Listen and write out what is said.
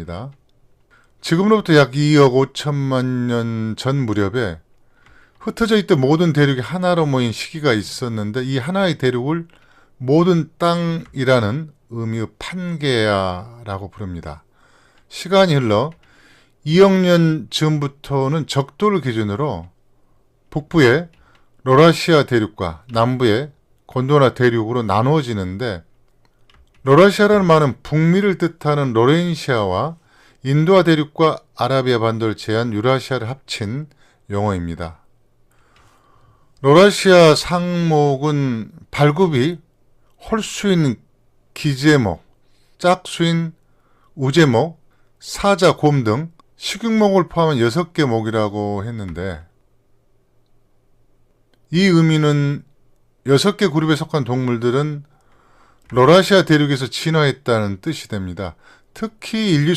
있습니다. 지금으로부터 약 2억 5천만 년 전 무렵에 흩어져 있던 모든 대륙이 하나로 모인 시기가 있었는데 이 하나의 대륙을 모든 땅이라는 의미의 판게아라고 부릅니다. 시간이 흘러 2억 년 전부터는 적도를 기준으로 북부의 로라시아 대륙과 남부의 곤도나 대륙으로 나누어지는데 로라시아라는 말은 북미를 뜻하는 로렌시아와 인도아 대륙과 아라비아 반도를 제한 유라시아를 합친 용어입니다. 로라시아 상목은 발굽이 홀수인 기제목, 짝수인 우제목, 사자, 곰 등 식육목을 포함한 6개 목이라고 했는데 이 의미는 6개 그룹에 속한 동물들은 로라시아 대륙에서 진화했다는 뜻이 됩니다. 특히 인류